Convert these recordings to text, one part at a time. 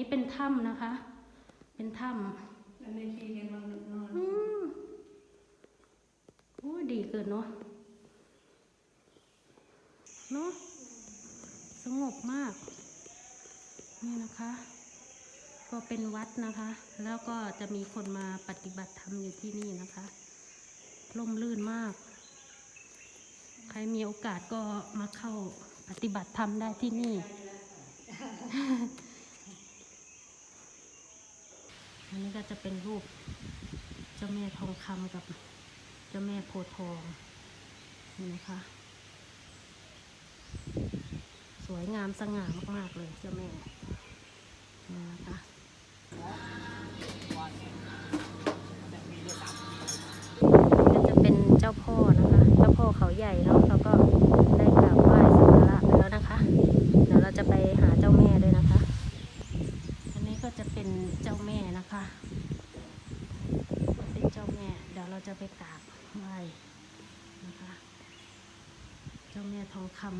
อันนี้เป็นถ้ำนะคะ เป็นถ้อันนี้ทีเห็นมันนอนำอืมโอ้ดีเกินเนาะเนาะสงบมาก นี่นะคะ ก็เป็นวัดนะคะ แล้วก็จะมีคนมาปฏิบัติธรรมอยู่ที่นี่นะคะร่มรื่นมาก ใครมีโอกาสก็มาเข้าปฏิบัติธรรมได้ที่นี่ อันนี้ก็จะเป็นรูปเจ้าแม่ทองคำกับเจ้าแม่โพทองนี่นะคะ สวยงามสง่ามาก ๆ เลยเจ้าแม่นี่นะคะก็จะเป็นเจ้าพ่อนะคะ เจ้าพ่อเขาใหญ่เนาะเราก็ได้ ก็จะเป็นเจ้าแม่นะคะ เป็นเจ้าแม่ เดี๋ยวเราจะไปกราบไหว้นะคะ เจ้าแม่ทองคำ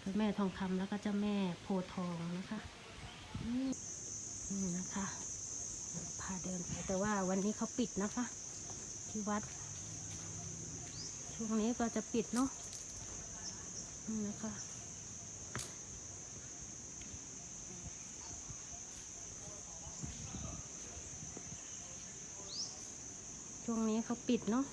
เจ้าแม่ทองคำแล้วก็เจ้าแม่โพทองนะคะนี่นี่นะคะพาเดินไปแต่ว่าวันนี้เขาปิดนะคะ ที่วัด ช่วงนี้ก็จะปิดเนาะนี่นะคะ ช่วงนี้เขาปิดเนาะ